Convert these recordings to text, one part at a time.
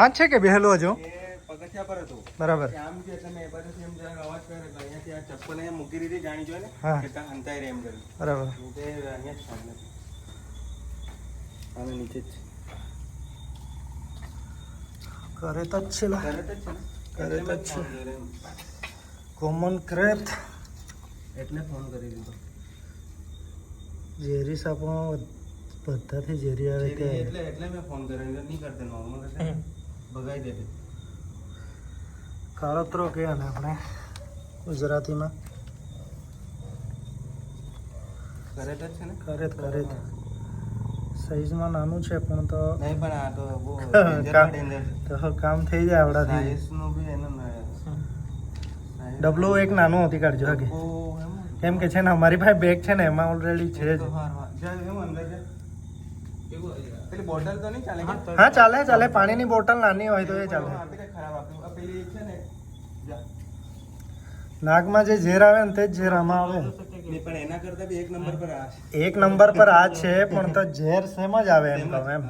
તાજ છે કે બેહેલો છો? પગથિયા પર હતો. બરાબર. કે આમ છે એટલે મેં એ એમ જરાક અવાજ કરે તો અહીંયાથી આ ચપ્પલ અહીંયા મૂકી દીધી જાણી જોઈને. કે ત્યાં હંતાઈ રહે એમ કર્યું. બરાબર. તે અહીંયા જ સામે આને નીચે જ કરે તો જ છે લા. તરત જ છે. કોમન ક્રેત એટલે ફોન કરી દીધો. ઝેરી સાપમાં બધાથી ઝેરી આવે કે એટલે એટલે મેં ફોન કર્યો. નહીં કરતા નોર્મલ ભગાઈ દેતે. કાળોતરો કે અને આપણે ગુજરાતીમાં. કરેત જ છે ને? કરેત કરેત સાઈઝમાં નાનું છે પણ તો નહીં પણ આ તો બહુ. તો કામ થઈ જાય આવડાથી. Size નું બી એનું ડબલું એક નાનું હતી કાઢજો હાગે કેમ કે છે ને અમારી પાસે બેગ છે ને એમાં ઓલરેડી છે જ. પેલી બોટલ તો નહીં ચાલે હા ચાલે ચાલે. પાણીની બોટલ નાની હોય તો એ ચાલે. નાગમાં જા. ઝેર આવે ને તે જ ઝેર આમાં આવે. પણ એના કરતા બી એક નંબર પર આ છે. એક નંબર પર આ છે પણ તો ઝેર સેમ જ આવે એમ કહું એમ.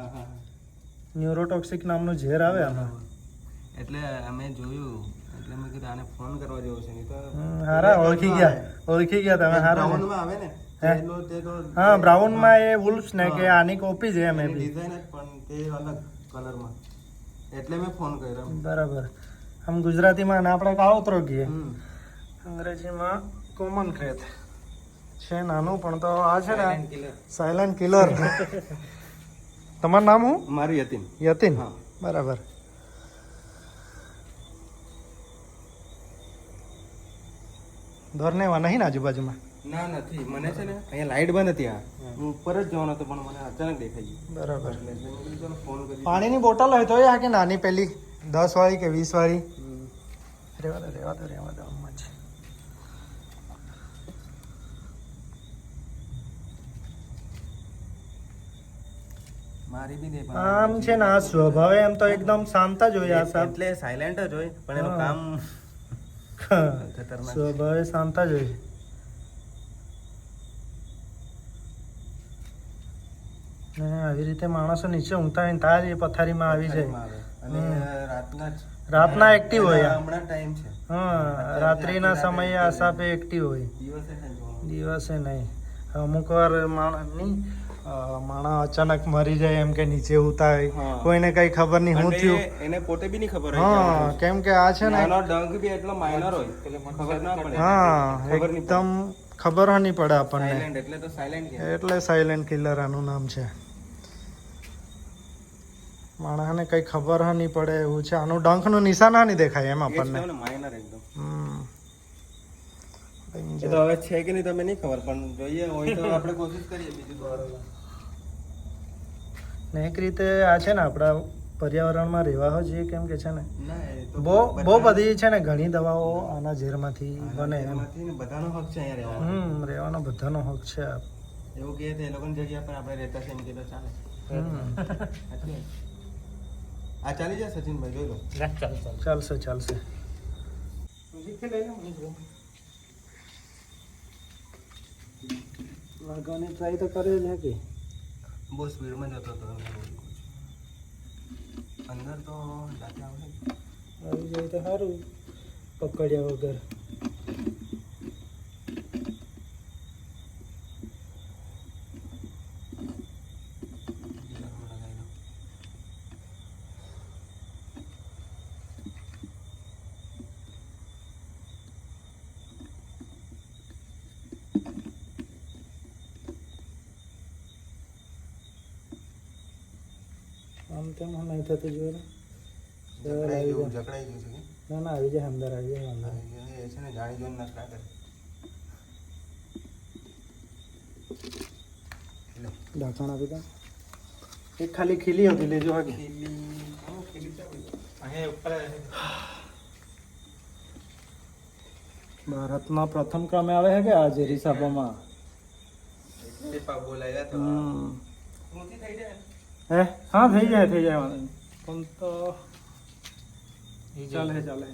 ન્યુરોટોક્સિક નામનું ઝેર આવે આમાં. એટલે અમે જોયું. એટલે મેં કીધું આને ફોન કરવા જેવો છે નહીં તો હારા ઓળખી ગયા. ઓળખી ગયા તમે હારા. આવે ને? હે? બ્રાઉનમાં એ વુલ્ફ્સ ને કે આની કોપી છે એમ ડિઝાઇન જ પણ તે અલગ કલરમાં એટલે મેં ફોન કર્યો. બરાબર. આમ ગુજરાતીમાં આપણે કાવતરો કહીએ. અંગ્રેજીમાં કોમન ક્રેથ છે નાનું પણ તો આ છે ને. સાયલન્ટ કિલર તમારું નામ હું મારું યતિન. યતિન? હા. બરાબર. એવા નહીં ને આજુબાજુમાં? ના નથી. મને છે ને અહીંયા લાઈટ બંધ હતી આ હું ઉપર જ જવાનો હતો પણ મને અચાનક દેખાઈ બરાબર. ફોન કરી પાણીની બોટલ હોય તો આ કે નાની પેલી દસ વાળી કે વીસ વાળી? રેવા દો રેવા દો રેવા દો આમ જ. મારી બી દે આમ છે ને આ સ્વભાવે એમ તો એકદમ શાંત જ હોય આ સાહેબ એટલે સાયલેન્ટ જ હોય પણ એનું કામ સ્વભાવે શાંત જ હોય. ને આવી રીતે માણસો નીચે ઊંઘતા હોય ને તાર એ પથારીમાં આવી જાય. અને રાતના રાતના એક્ટિવ હોય હમણાં ટાઈમ છે. હા રાત્રિના સમયે આ સાપે એક્ટિવ હોય. દિવસે નહીં અમુક વાર માણસ માણા અચાનક મરી જાય એમ કે નીચે ઉતા હોય કોઈને કઈ ખબર નહીં હું થયું. એને પોતે બી નહીં ખબર હા કેમ કે આ છે ને એનો ડંગ બી એટલો માઇનર હોય. એટલે ખબર ના પડે. હા એકદમ ખબર નહીં પડે આપણને. એટલે તો સાયલેન્ટ એટલે સાયલેન્ટ કિલર આનું નામ છે. માણસને કઈ ખબર હા નહીં પડે એવું છે. આનું ડંખનું નિશાન હા નહીં દેખાય એમ આપણને. માઇનર એકદમ. હમ. એ તો હવે છે કે નહીં તમે નહીં ખબર પણ જોઈએ હોય તો આપણે કોશિશ કરીએ બીજું તો ને એક રીતે આ છે ને આપણા પર્યાવરણમાં રહેવા હો જોઈએ કેમ કે છે ને. બહુ બહુ બધી છે ને ઘણી દવાઓ આના ઝેરમાંથી બને એમ. બધાનો હક છે અહીંયા રહેવાનો. હમ રહેવાનો બધાનો હક છે. એવું કહે તો એ લોકોની જગ્યા પર આપણે રહેતા છે એમ કીધું ચાલે. હમ. આ ચાલી જાય સચિનભાઈ જોઈ લો. ચાલશે ચાલશે. વાગવાની ટ્રાય તો કરે છે કે. બહુ સ્પીડમાં જતો હતો. અંદર તો આવી જાય તો સારું. પકડ્યા વગર. આમ તેમ નહીં થતું જોયું ને? જકડાઈ ગયું જકડાઈ ગયું છે ના ના આવી જાય અંદર આવી જાય અંદર. એ છે ને જાણી જોઈને નષ્ટા કરે. લો. ઢાંકણ આપી દો. એક ખાલી ખીલી હતી લેજો ઉપર ભારતમાં પ્રથમ ક્રમે આવે છે કે આ ઝેરી સાપોમાં એટલે પા બોલાયા તો હમ. ઊંચી થઈ જાય ને. હે? હા થઈ જાય થઈ જાય વાંધો પણ તો ચાલે ચાલે.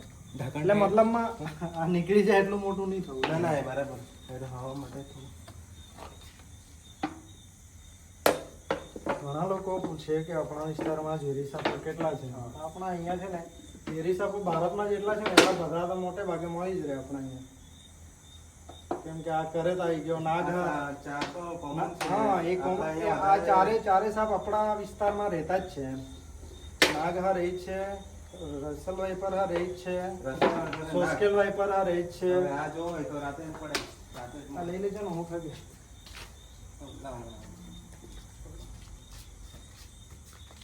એટલે મતલબમાં આ નીકળી જાય એટલું મોટું નહીં થવું. ના ના એ બરાબર. એટલે હવા માટે ઘણા લોકો પૂછે કે આપણા વિસ્તારમાં ઝેરી સાપો કેટલા છે. આપણા અહીંયા છે ને ઝેરી સાપો ભારતમાં જેટલા છે ને એટલા બધા તો મોટે ભાગે મળી જ રહે આપણા અહીંયા. કેમ કે આ કરે આવી ગયો નાગ. હા એ આ ચારે ચારે સાપ આપણા વિસ્તારમાં રહેતા જ છે. નાગ હા રહી છે. રસલ પર હા રહી છે. રસ્તા પર હા રહી છે. આ જો હોય તો રાતે પડે. રાતે આ લઈ લેજો ને હું ખાવી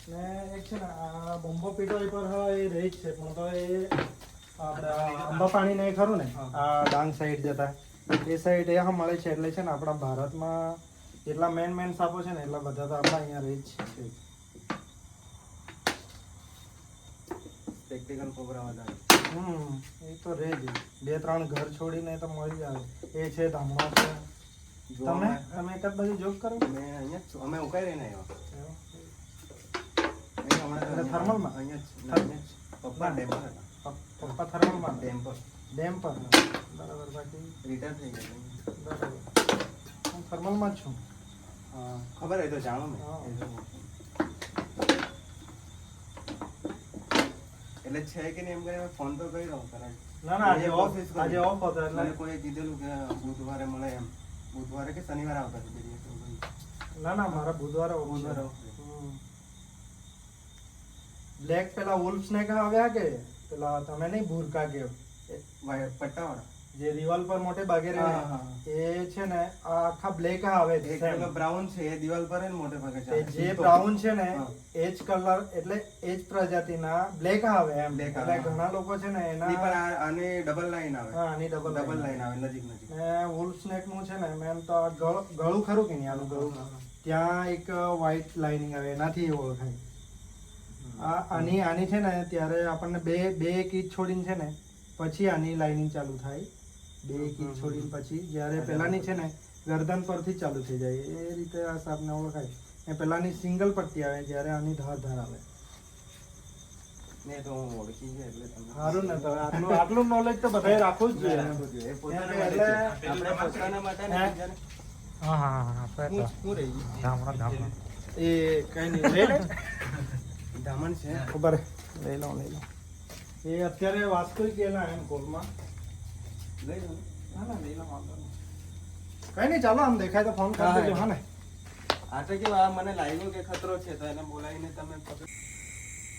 ને એક છે ને આ બોમ્બો પીટો પર હા એ રહી જ છે. પણ તો એ આપણે આ અંબા પાણી નહીં ખરું ને આ ડાંગ સાઈડ જતા. એ સાઈડ એ મળે છે એટલે છે ને આપણા ભારતમાં જેટલા મેન મેન સાપો છે ને એટલા બધા તો આપણા અહીંયા રહે જ છે પ્રેક્ટિકલ પ્રોગ્રામ વધારે. હમ એ તો રહે જ બે ત્રણ ઘર છોડીને તો મળી જાય એ છે ધામણો છે તમે તમે એક બાજુ જોબ કરો મેં અહીંયા જ. અમે ઉકાઈ રહીને આવ્યા. થર્મલમાં અહીંયા એટલે જ. ના, અહીંયા જ. પપ્પા ડેમ્પર પપ્પા થર્મલમાં ડેમ્પર. ડેમ પર. બરાબર બાકી? રિટર્ન થઈ ગયું બરાબર. હું થર્મલમાં જ છું. હા, ખબર હોય તો જાણો ને. એટલે છે કે નહીં એમ કરીને ફોન તો કર્યો કરાય ના ના આજે ઓફ આજે ઓફ હતો એટલે કોઈ કીધેલું કે બુધવારે મળે એમ. બુધવારે કે શનિવારે આવતા કંઈ. ના ના મારા બુધવારે. બુધવારે. બ્લેક પેલા wolf snake આવ્યા કે પેલા તમે નહીં ભૂરકા વાય- પટ્ટાવાળા જે દિવાલ પર મોટે ભાગે રહે. એ છે ને આખા બ્લેક આવે છે. brown છે એ દિવાલ પર મોટે ભાગે છે જે બ્રાઉન છે ને એ જ કલર એટલે એ જ પ્રજાતિના બ્લેક આવે એમ. બ્લેક આવે. ઘણા લોકો છે ને એના પણ આની ડબલ લાઈન આવે. હા આની ડબલ ડબલ લાઈન આવે નજીક નજીક. ને વુલ સ્નેકનું છે ને મેમ તો ગળ- ખરું કે નહીં આનું ગળું? ત્યાં એક વ્હાઈટ લાઇનિંગ આવે એનાથી ઓળખાય. આ આની આની છે ને ત્યારે આપણને બે બે કીટ છોડીને છે ને પછી આની લાઇનિંગ ચાલુ થાય. બે કી છોડીને પછી જ્યારે પહેલાંની છે ને ગરદન પરથી ચાલુ થઈ જાય. એ રીતે આ સાપને ઓળખાય. ને પહેલાંની સિંગલ પટ્ટી આવે જ્યારે આની ધાર ધાર આવે. ને તો હું ઓળખી ગયા એટલે સારું ને તો આટલું આટલું નોલેજ તો બધાએ રાખવું જ જોઈએ. રાખવું જોઈએ. એ પોતાના એટલે- આપણે પોતાના માટે ને હે? બીજાને- હા હા હા હું- હું રહી ગઈ. ગામડા ગામડા. એ કઈ નહીં લે. ધામણ છે. ખબર લઈ લો લઈ લો. એ અત્યારે વાસ્તુ ગયેલા એમ કોલમાં લઈ લો. ના ના લઈ લો વાંધો નહીં. કઈ નહીં ચાલો આમ દેખાય તો ફોન કરી દેજો હા. ને? આ તો આ મને લાગ્યું કે ખતરો છે તો એને બોલાવીને તમે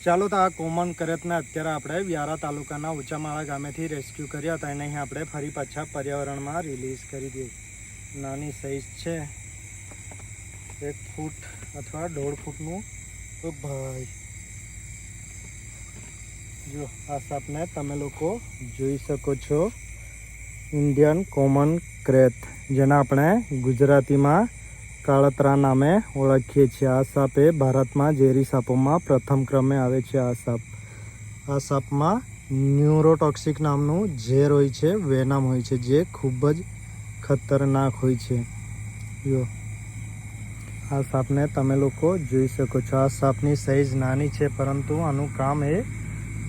ચાલો તો આ કોમન કરતને અત્યારે આપણે વ્યારા તાલુકાના ઉંચામાળા ગામેથી રેસ્ક્યુ કર્યા હતા. એને અહીં આપણે ફરી પાછા પર્યાવરણમાં રિલીઝ કરી દઈએ. નાની સાઈઝ છે. એક ફૂટ અથવા દોઢ ફૂટનું. તો ભાઈ. જો આ સાપને તમે લોકો જોઈ શકો છો. ઇન્ડિયન કોમન ક્રેથ જેને આપણે ગુજરાતીમાં કાળતરા નામે ઓળખીએ છીએ. આ સાપ એ ભારતમાં ઝેરી સાપોમાં પ્રથમ ક્રમે આવે છે આ સાપ. આ સાપમાં ન્યુરોટોક્સિક નામનું ઝેર હોય છે, વેનામ હોય છે, જે ખૂબ જ ખતરનાક હોય છે. જો, આ સાપને તમે લોકો જોઈ શકો છો. આ સાપની સાઈઝ નાની છે, પરંતુ આનું કામ એ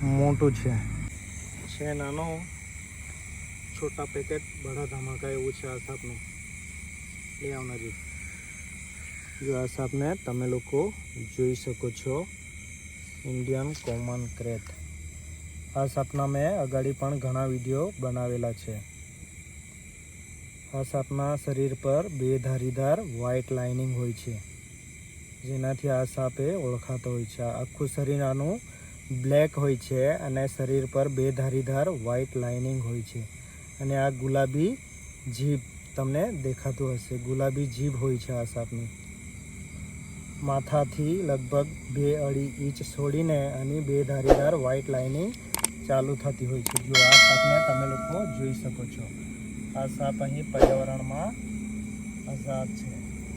મોટું છે. છે નાનો, છોટા પેકેટ બડા ધમાકા એવું છે આ સાપનું. લઈ આવનારી જો. આ સાપને તમે લોકો જોઈ શકો છો. ઇન્ડિયન કોમન ક્રેટ આ સાપના મેં અગાડી પણ ઘણા વીડિયો બનાવેલા છે. આ સાપના શરીર પર બે ધારીદાર વ્હાઇટ લાઇનિંગ હોય છે. જેનાથી આ સાપે ઓળખાતો હોય છે. આખું શરીર આનું બ્લેક હોય છે અને શરીર પર બે ધારીધાર વ્હાઇટ લાઇનિંગ હોય છે. અને આ ગુલાબી જીભ તમને દેખાતું હશે. ગુલાબી જીભ હોય છે આ સાપની. માથાથી લગભગ બે અઢી ઇંચ છોડીને અને બે ધારીદાર વ્હાઇટ લાઇનિંગ ચાલુ થતી હોય છે. જો આ સાપને તમે લોકો જોઈ શકો છો. આ સાપ અહીં પર્યાવરણમાં આઝાદ છે.